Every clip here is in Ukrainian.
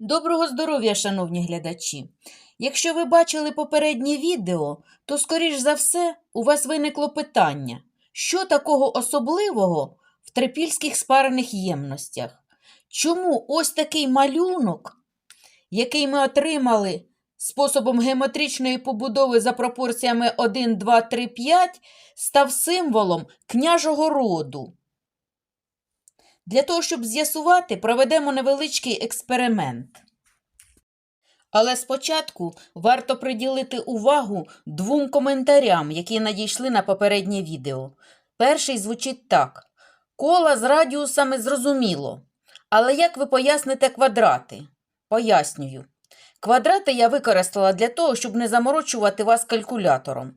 Доброго здоров'я, шановні глядачі! Якщо ви бачили попереднє відео, то, скоріш за все, у вас виникло питання, що такого особливого в трипільських спарених ємностях? Чому ось такий малюнок, який ми отримали способом геометричної побудови за пропорціями 1, 2, 3, 5, став символом княжого роду? Для того, щоб з'ясувати, проведемо невеличкий експеримент. Але спочатку варто приділити увагу двом коментарям, які надійшли на попереднє відео. Перший звучить так: кола з радіусами зрозуміло. Але як ви поясните квадрати? Пояснюю. Квадрати я використала для того, щоб не заморочувати вас калькулятором.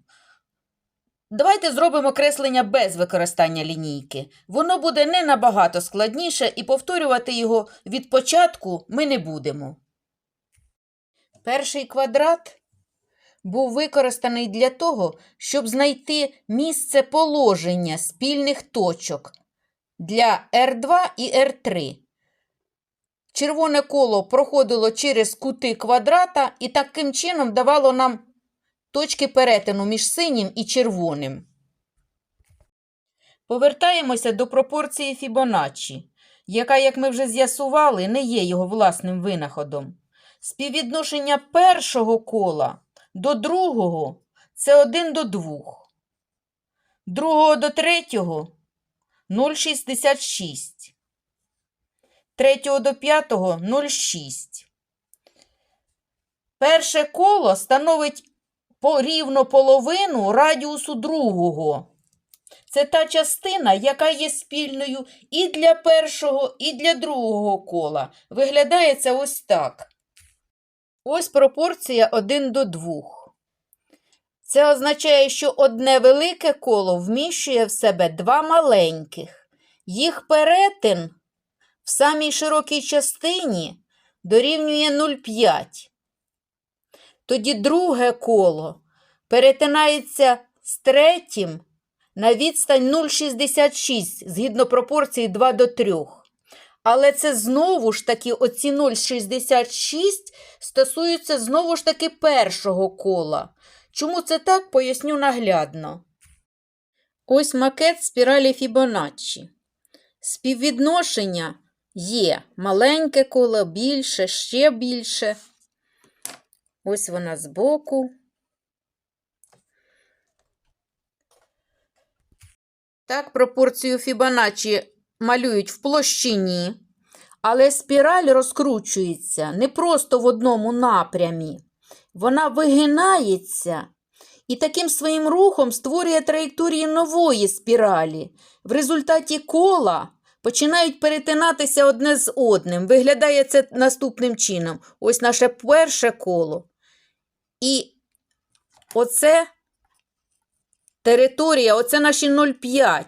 Давайте зробимо креслення без використання лінійки. Воно буде не набагато складніше, і повторювати його від початку ми не будемо. Перший квадрат був використаний для того, щоб знайти місце положення спільних точок для R2 і R3. Червоне коло проходило через кути квадрата і таким чином давало нам точки перетину між синім і червоним. Повертаємося до пропорції Фібоначчі, яка, як ми вже з'ясували, не є його власним винаходом. Співвідношення першого кола до другого це 1 до 2. Другого до третього 0,66. Третього до п'ятого 0,6. Перше коло становить по рівно половину радіусу другого. Це та частина, яка є спільною і для першого, і для другого кола. Виглядає це ось так. Ось пропорція 1 до 2. Це означає, що одне велике коло вміщує в себе два маленьких. Їх перетин в самій широкій частині дорівнює 0,5. Тоді друге коло перетинається з третім на відстань 0,66 згідно пропорції 2 до 3. Але це знову ж таки оці 0,66 стосуються знову ж таки першого кола. Чому це так, поясню наглядно. Ось макет спіралі Фібоначчі. Співвідношення є маленьке коло, більше, ще більше. Ось вона збоку. Так, пропорцію Фібоначчі малюють в площині, але спіраль розкручується не просто в одному напрямі. Вона вигинається і таким своїм рухом створює траєкторії нової спіралі. В результаті кола починають перетинатися одне з одним. Виглядає це наступним чином. Ось наше перше коло. І оце територія, оце наші 0,5.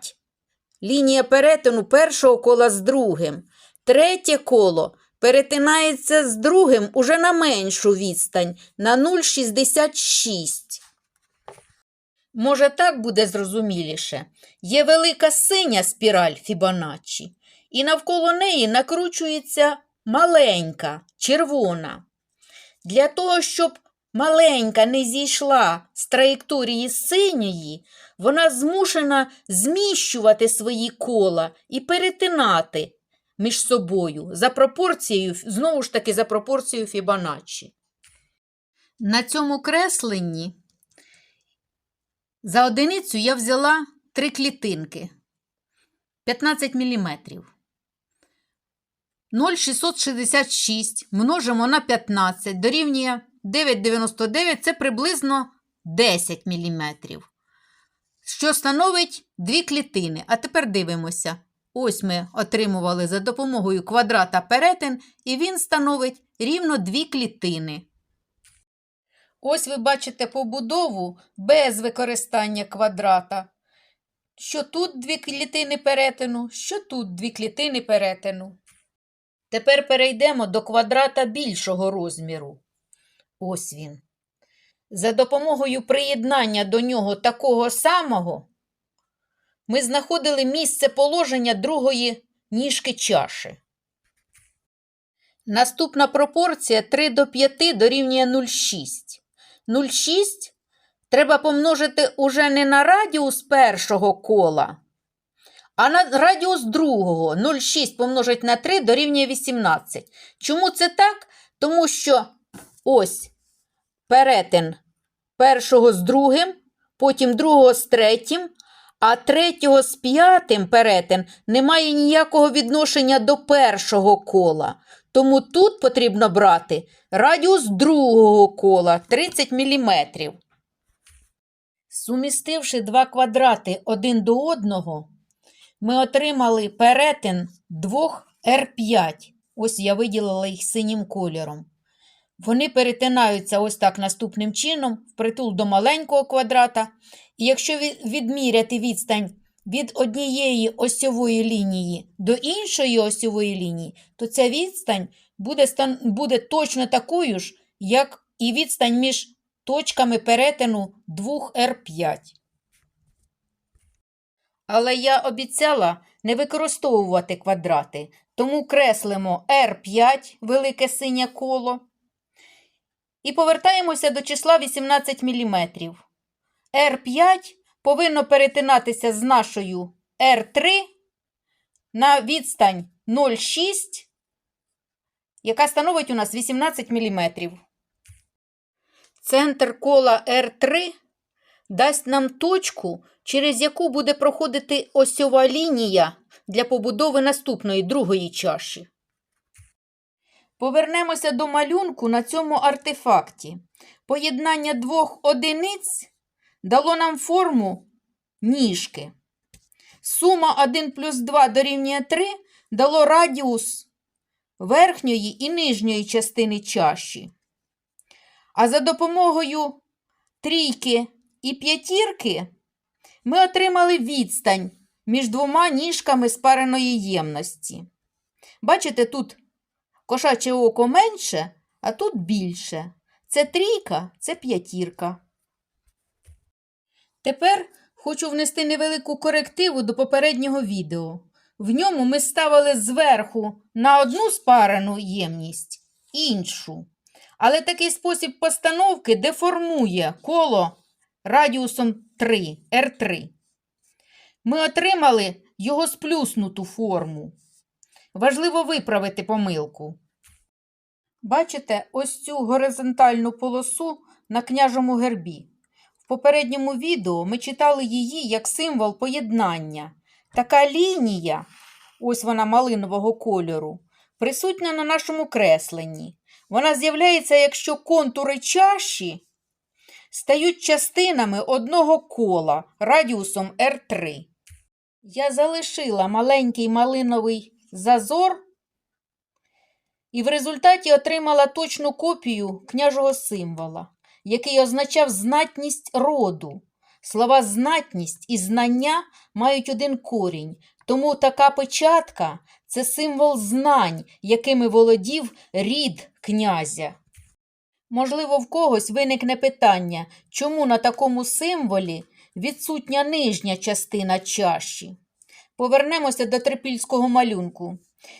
Лінія перетину першого кола з другим. Третє коло перетинається з другим уже на меншу відстань на 0,66. Може, так буде зрозуміліше. Є велика синя спіраль Фібоначчі, і навколо неї накручується маленька, червона. Для того, щоб маленька не зійшла з траєкторії синьої, вона змушена зміщувати свої кола і перетинати між собою за пропорцією, знову ж таки, за пропорцією Фібоначчі. На цьому кресленні за одиницю я взяла три клітинки 15 мм. 0,666 множимо на 15 дорівнює 9,99 це приблизно 10 мм. Що становить дві клітини. А тепер дивимося. Ось ми отримували за допомогою квадрата перетин, і він становить рівно дві клітини. Ось ви бачите побудову без використання квадрата. Що тут дві клітини перетину, що тут дві клітини перетину. Тепер перейдемо до квадрата більшого розміру. Ось він. За допомогою приєднання до нього такого самого ми знаходили місце положення другої ніжки чаші. Наступна пропорція 3 до 5 дорівнює 0,6. 0,6 треба помножити уже не на радіус першого кола, а на радіус другого. 0,6 помножить на 3 дорівнює 18. Чому це так? Тому що ось перетин першого з другим, потім другого з третім, а третього з п'ятим перетин не має ніякого відношення до першого кола. Тому тут потрібно брати радіус другого кола 30 мм. Сумістивши два квадрати один до одного, ми отримали перетин двох R5. Ось я виділила їх синім кольором. Вони перетинаються ось так наступним чином, впритул до маленького квадрата. І якщо відміряти відстань від однієї осьової лінії до іншої осьової лінії, то ця відстань буде, буде точно такою ж, як і відстань між точками перетину 2R5. Але я обіцяла не використовувати квадрати, тому креслимо R5, велике синє коло, і повертаємося до числа 18 мм. R5 повинно перетинатися з нашою R3 на відстань 0,6, яка становить у нас 18 мм. Центр кола R3 дасть нам точку, через яку буде проходити осьова лінія для побудови наступної другої чаші. Повернемося до малюнку на цьому артефакті. Поєднання двох одиниць дало нам форму ніжки. Сума 1 плюс 2 дорівнює 3 дало радіус верхньої і нижньої частини чаші. А за допомогою трійки і п'ятірки ми отримали відстань між двома ніжками спареної ємності. Бачите, тут кошаче око менше, а тут більше. Це трійка, це п'ятірка. Тепер хочу внести невелику корективу до попереднього відео. В ньому ми ставили зверху на одну спарену ємність іншу. Але такий спосіб постановки деформує коло радіусом 3, R3. Ми отримали його сплюснуту форму. Важливо виправити помилку. Бачите ось цю горизонтальну полосу на княжому гербі. В попередньому відео ми читали її як символ поєднання. Така лінія, ось вона малинового кольору, присутня на нашому кресленні. Вона з'являється, якщо контури чаші стають частинами одного кола радіусом R3. Я залишила маленький малиновий зазор і в результаті отримала точну копію княжого символа, який означав знатність роду. Слова знатність і знання мають один корінь, тому така печатка це символ знань, якими володів рід князя. Можливо, в когось виникне питання, чому на такому символі відсутня нижня частина чаші. Повернемося до трипільського малюнку.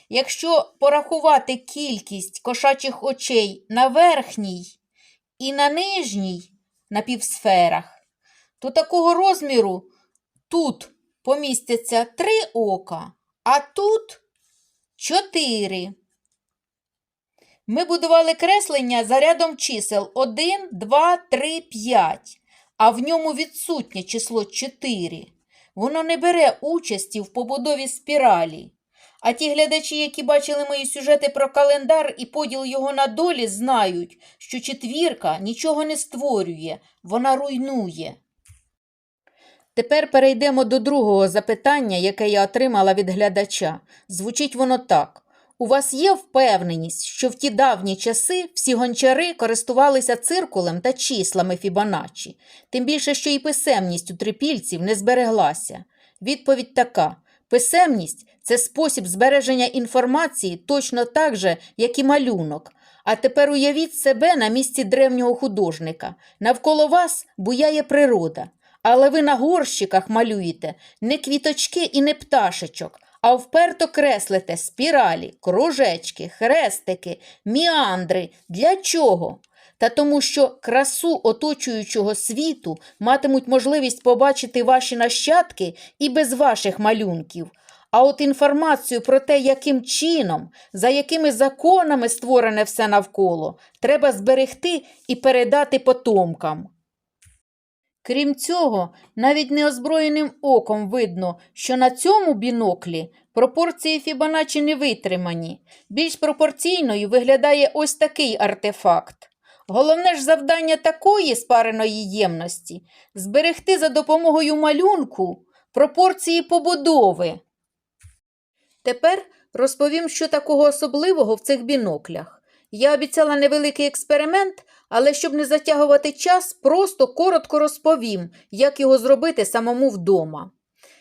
Якщо порахувати кількість кошачих очей на верхній і на нижній напівсферах, то такого розміру тут помістяться три ока, а тут чотири. Ми будували креслення за рядом чисел 1, 2, 3, 5, а в ньому відсутнє число 4. Воно не бере участі в побудові спіралі. А ті глядачі, які бачили мої сюжети про календар і поділ його на долі, знають, що четвірка нічого не створює, вона руйнує. Тепер перейдемо до другого запитання, яке я отримала від глядача. Звучить воно так. У вас є впевненість, що в ті давні часи всі гончари користувалися циркулем та числами Фібоначчі, тим більше, що і писемність у трипільців не збереглася. Відповідь така: писемність це спосіб збереження інформації точно так же, як і малюнок. А тепер уявіть себе на місці древнього художника. Навколо вас буяє природа, але ви на горщиках малюєте не квіточки і не пташечок, а вперто креслите спіралі, кружечки, хрестики, міандри. Для чого? Та тому, що красу оточуючого світу матимуть можливість побачити ваші нащадки і без ваших малюнків. А от інформацію про те, яким чином, за якими законами створене все навколо, треба зберегти і передати потомкам. Крім цього, навіть неозброєним оком видно, що на цьому біноклі пропорції Фібоначчі не витримані. Більш пропорційною виглядає ось такий артефакт. Головне ж завдання такої спареної ємності зберегти за допомогою малюнку пропорції побудови. Тепер розповім, що такого особливого в цих біноклях. Я обіцяла невеликий експеримент, але щоб не затягувати час, просто коротко розповім, як його зробити самому вдома.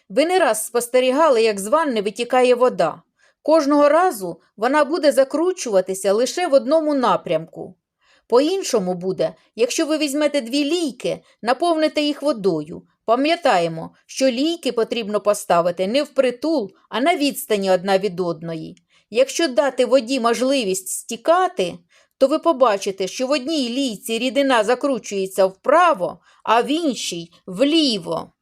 Ви не раз спостерігали, як з ванни витікає вода. Кожного разу вона буде закручуватися лише в одному напрямку. По-іншому буде, якщо ви візьмете дві лійки, наповните їх водою. Пам'ятаємо, що лійки потрібно поставити не впритул, а на відстані одна від одної. Якщо дати воді можливість стікати, то ви побачите, що в одній лійці рідина закручується вправо, а в іншій вліво.